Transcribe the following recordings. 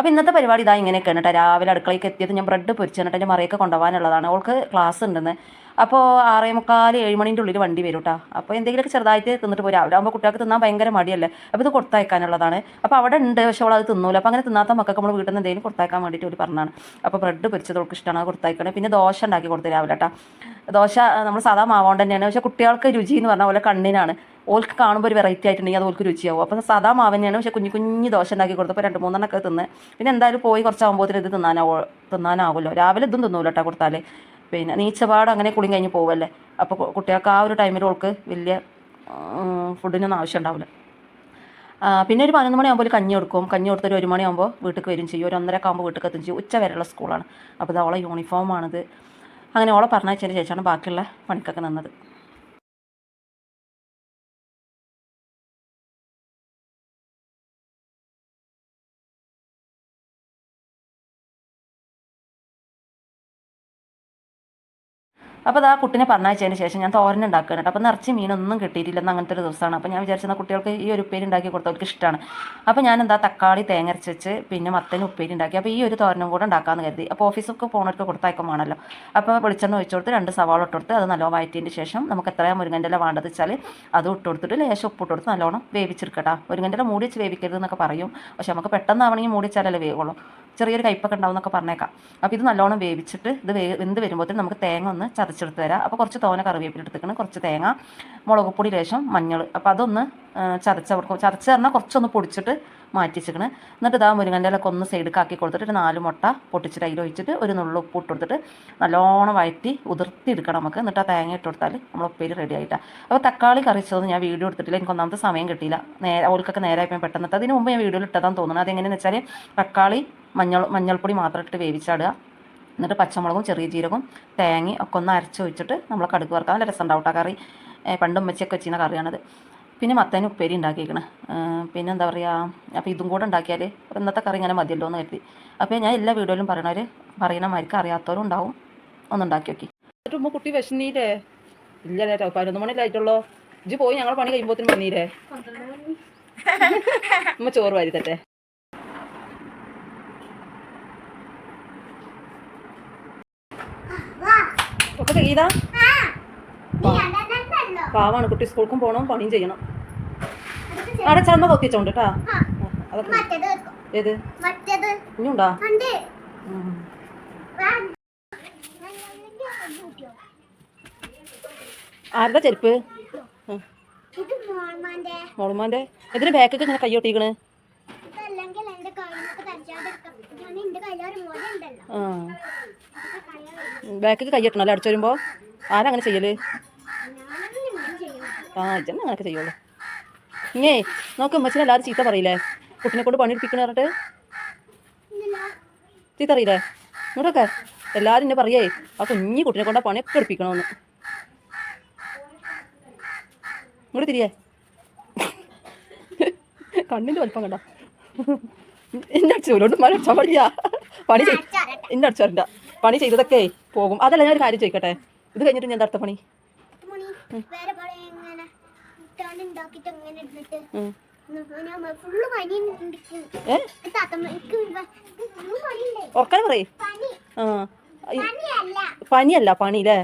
അപ്പോൾ ഇന്നത്തെ പരിപാടി ഇതാ ഇങ്ങനെയൊക്കെയാണ് കേട്ടോ. രാവിലെ അടുക്കളയ്ക്ക് എത്തിയത് ഞാൻ ബ്രെഡ് പൊരിച്ചു എന്നിട്ട് എന്റെ മറിയൊക്കെ കൊണ്ടുപോകാനുള്ളതാണ്. അവൾക്ക് ക്ലാസ് ഉണ്ടെന്ന്. അപ്പോൾ ആറേ മുക്കാൽ ഏഴ് ഉള്ളിൽ വണ്ടി വരും കേട്ടോ. അപ്പോൾ എന്തെങ്കിലുമൊക്കെ ചെറുതായിട്ട് തിന്നിട്ട് പോരും. രാവിലെ ആകുമ്പോൾ കുട്ടികൾക്ക് തിന്നാൻ ഭയങ്കര മടിയല്ലേ? അപ്പോൾ ഇത് കൊടുത്തയക്കാനുള്ളതാണ്. അപ്പോൾ അവിടെ ഉണ്ട് പക്ഷേ അവൾ അത് തിന്നൂല. അപ്പോൾ അങ്ങനെ തിന്നാത്ത മക്കൾക്ക് നമ്മൾ വീട്ടിൽ നിന്ന് എന്തെങ്കിലും കൊടുത്തയക്കാൻ വേണ്ടിയിട്ട് ഒരു പറഞ്ഞാണ് അപ്പോൾ ബ്രെഡ് പൊരിച്ചത് അവൾക്ക് ഇഷ്ടമാണ് അത് പിന്നെ ദോശ ഉണ്ടാക്കി കൊടുത്തു രാവിലെ കേട്ടോ. ദോശ നമ്മൾ സാധാ മാവോണ്ട് തന്നെയാണ്. പക്ഷേ കുട്ടികൾക്ക് രുചി എന്ന് പറഞ്ഞാൽ പോലെ കണ്ണിനാണ്. ഓൾക്ക് കാണുമ്പോൾ ഒരു വെറൈറ്റി ആയിട്ടുണ്ടെങ്കിൽ അത് ഓൾക്ക് രുചിയാവും. അപ്പോൾ സാധാ മാവ് തന്നെയാണ് പക്ഷേ കുഞ്ഞു കുഞ്ഞു ദോശ ഉണ്ടാക്കി കൊടുത്തപ്പോൾ രണ്ട് മൂന്നെണ്ണൊക്കെ തിന്ന്. പിന്നെ എന്തായാലും പോയി കുറച്ചാകുമ്പോഴത്തേന് ഇത് തിന്നാനാവോ തിന്നാനാവുമല്ലോ രാവിലെ ഇതും തിന്നൂല കേട്ടോ കൊടുത്താൽ പിന്നെ നീച്ചപാട് അങ്ങനെ കുളിയും കഴിഞ്ഞ് പോവല്ലേ. അപ്പോൾ കുട്ടികൾക്ക് ആ ഒരു ടൈമിൽ ഓൾക്ക് വലിയ ഫുഡിനൊന്നും ആവശ്യം ഉണ്ടാവില്ല പിന്നെ ഒരു പതിനൊന്ന് മണിയാകുമ്പോൾ ഒരു കഞ്ഞി കൊടുക്കും. കഞ്ഞി കൊടുത്തൊരു ഒരു മണിയാകുമ്പോൾ വീട്ടിൽ വരും ചെയ്യും. ഒരു ഒന്നര ആകുമ്പോൾ വീട്ടിൽ എത്തും ചെയ്യും. ഉച്ച വരെയുള്ള സ്കൂളാണ് അപ്പോൾ ഇത് അവളെ യൂണിഫോമാണിത് അങ്ങനെ ഓളെ പറഞ്ഞയച്ചതിന് ശേഷമാണ് ബാക്കിയുള്ള പണിക്കൊക്കെ നിന്നത്. അപ്പോൾ ആ കുട്ടിനെ പറഞ്ഞയച്ചതിന് ശേഷം ഞാൻ തോരൻ ഉണ്ടാക്കുകയാണ് അപ്പോൾ നിറച്ച് മീനൊന്നും കിട്ടിയിട്ടില്ലെന്ന് അങ്ങനത്തെ ഒരു ദിവസമാണ്. അപ്പോൾ ഞാൻ വിചാരിച്ചത് കുട്ടികൾക്ക് ഈ ഒരു ഉപ്പേരി ഉണ്ടാക്കി കൊടുത്തവർക്ക് ഇഷ്ടമാണ്. അപ്പോൾ ഞാൻ എന്താ തക്കാളി തേങ്ങ പിന്നെ മത്തന് ഉപ്പേരി ഉണ്ടാക്കി. അപ്പോൾ ഈ ഒരു തോരനും കൂടെ ഉണ്ടാക്കാമെന്ന് കരുതി. അപ്പോൾ ഓഫീസൊക്കെ പോകണവർക്ക് കൊടുത്തയക്കും വേണമല്ലോ അപ്പോൾ വെളിച്ചെണ്ണ ഒഴിച്ചു കൊടുത്ത് രണ്ട് സവാള ഇട്ട് കൊടുത്ത് അത് നല്ലോണം വഴറ്റിയതിന് ശേഷം നമുക്ക് എത്രയാണ് മുരുങ്ങന്റെ വേണ്ടത് വെച്ചാൽ അത് ഇട്ട് കൊടുത്തിട്ട് ലേശം ഉപ്പ് ഇട്ട് കൊടുത്ത് നല്ലോണം വേവിച്ചെടുക്കട്ടാ മുരുങ്ങന്റെ മൂടി വെച്ച് വേവിക്കരുത് എന്നൊക്കെ പറയും. പക്ഷേ നമുക്ക് പെട്ടെന്നാവണമെങ്കിൽ മൂടി വെച്ചാലല്ലേ വേവുള്ളൂ. ചെറിയൊരു കയ്പൊക്കെ ഉണ്ടാവും എന്നൊക്കെ പറഞ്ഞേക്കാം. അപ്പോൾ ഇത് നല്ലോണം വേവിച്ചിട്ട് ഇത് വേ വെന്ത് വരുമ്പോഴത്തേക്കും നമുക്ക് തേങ്ങ ഒന്ന് ചതച്ചെടുത്ത് തരാം. അപ്പോൾ കുറച്ച് തോന കറിവേപ്പില എടുത്തിക്കണം കുറച്ച് തേങ്ങ മുളക് പൊടി ലേശം മഞ്ഞൾ. അപ്പോൾ അതൊന്ന് ചതച്ച ചതച്ച് പറഞ്ഞാൽ കുറച്ചൊന്ന് പൊടിച്ചിട്ട് മാറ്റി വെച്ചിക്കണ് എന്നിട്ട് ഇതാ മുരുങ്ങന്റെ ഇലൊക്കെ ഒന്ന് സൈഡ് ആക്കി കൊടുത്തിട്ട് ഒരു നാല് മുട്ട പൊട്ടിച്ചിട്ട് അതിൽ ഒഴിച്ചിട്ട് ഒരു നുള്ളു ഉപ്പ് ഇട്ട് കൊടുത്തിട്ട് നല്ലോണം വഴറ്റി ഉതിർത്തി എടുക്കണം നമുക്ക്. എന്നിട്ട് ആ തേങ്ങ ഇട്ട് കൊടുത്താൽ നമ്മൾ ഉപ്പേരി റെഡി ആയിട്ടാണ് അപ്പോൾ തക്കാളി കറിച്ചതൊന്നും ഞാൻ വീഡിയോ എടുത്തിട്ടില്ല എനിക്ക് ഒന്നാമത്തെ സമയം കിട്ടിയില്ല. നേരെ ഓൾക്കൊക്കെ നേരെ ആയപ്പോൾ പെട്ടെന്ന് അതിന് മുമ്പ് ഞാൻ വീഡിയോയിൽ ഇട്ടതാന്ന് തോന്നുന്നത് അതെങ്ങനെയെന്ന് വെച്ചാൽ തക്കാളി മഞ്ഞൾ മഞ്ഞൾപ്പൊടി മാത്രം ഇട്ട് വേവിച്ചാടുക. എന്നിട്ട് പച്ചമുളകും ചെറിയ ജീരകവും തേങ്ങ ഒക്കെ ഒന്ന് അരച്ച് വെച്ചിട്ട് നമ്മൾ കടുക് വറുക്കാൻ നല്ല രസം ഉണ്ടാവും കറി. പണ്ട് ഉമ്മച്ചിയൊക്കെ വെച്ചിരുന്ന കറിയാണത്. പിന്നെ മത്തേന് ഉപ്പേരി ഉണ്ടാക്കിയേക്കണ്. പിന്നെ എന്താ പറയുക അപ്പോൾ ഇതും കൂടെ ഉണ്ടാക്കിയാൽ ഇന്നത്തെ കറി ഇങ്ങനെ മതിയല്ലോ എന്ന് കരുതി. അപ്പോൾ ഞാൻ എല്ലാ വീഡിയോയിലും പറയണവർ പറയണ മാതിരിക്ക് അറിയാത്തവരും ഉണ്ടാവും. ഒന്ന് ഉണ്ടാക്കി നോക്കി. എന്നിട്ട് ഉമ്മ കുട്ടി വിശന്നീരേ ഇല്ല ചേട്ടാ പതിനൊന്ന് മണിയിലായിട്ടുള്ളൂ ഇജ്ജ് പോയി ഞങ്ങൾ പണി കഴിയുമ്പോഴത്തേനും വന്നീരേ ഉമ്മ ചോറ് വാരി തട്ടെ. ഒക്കെ കഴിയതാ പാവാണ് കുട്ടി സ്കൂൾക്കും പോകണം പണിയും ചെയ്യണം. അവിടെ ചമ്മ കൊത്തിച്ചോണ്ട് കേട്ടാ അതൊക്കെ. ഏത്? ഇനിയുണ്ടാ. ആരുടെ ചെരുപ്പ്? മോളുമാന്റെ ഇത് മോൾമാന്റെ മോളുമാന്റെ. എന്തിനു ബാക്കൊക്കെ ഇങ്ങനെ കൈ ഇതല്ലെങ്കിൽ ആ. കയ്യിൽ ബാക്കൊക്കെ കയ്യൊട്ടണം അല്ലേ? അടിച്ചു വരുമ്പോൾ ആരാ അങ്ങനെ ചെയ്യൽ? ആ ഇജന്നെ അങ്ങനെയൊക്കെ ചെയ്യുള്ളൂ. ഇങ്ങേ നോക്ക് അമ്മച്ചിനെ എല്ലാവരും ചീത്ത പറയില്ലേ? കുട്ടിനെ കൊണ്ട് പണിയെടുപ്പിക്കണ പറഞ്ഞിട്ട്? ചീത്ത അറിയില്ലേ ഇങ്ങോട്ടൊക്കെ. എല്ലാവരും എന്നെ പറയേ ആ കുഞ്ഞി കുട്ടിനെ കൊണ്ട് പണിയൊക്കെ എടുപ്പിക്കണമെന്ന് ഇങ്ങോട്ട് തിരിയേ. കണ്ണിന്റെ വലിപ്പം കണ്ട? എന്നെ അടിച്ചോലോണ്ട് മഴ അടിച്ചാൽ മതിയാ പണി ചെയ് അടിച്ചോരണ്ട പണി ചെയ്തതൊക്കെ പോകും. അതല്ല ഞാൻ ഒരു കാര്യം ചോദിക്കട്ടെ? ഇത് കഴിഞ്ഞിട്ട് ഞാൻ അടുത്ത പണി? ഉറക്കാൻ പറയേ. ആ. പനിയല്ല പണി അല്ലേ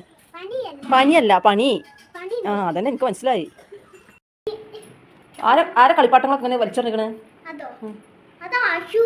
പനിയല്ല പണി. ആ അതന്നെ എനിക്ക് മനസ്സിലായി. ആരെ ആരെ കളിപ്പാട്ടങ്ങളൊക്കെ ഇങ്ങനെ വലിച്ചെറിഞ്ഞിക്കണ് അതോ അത് ആശു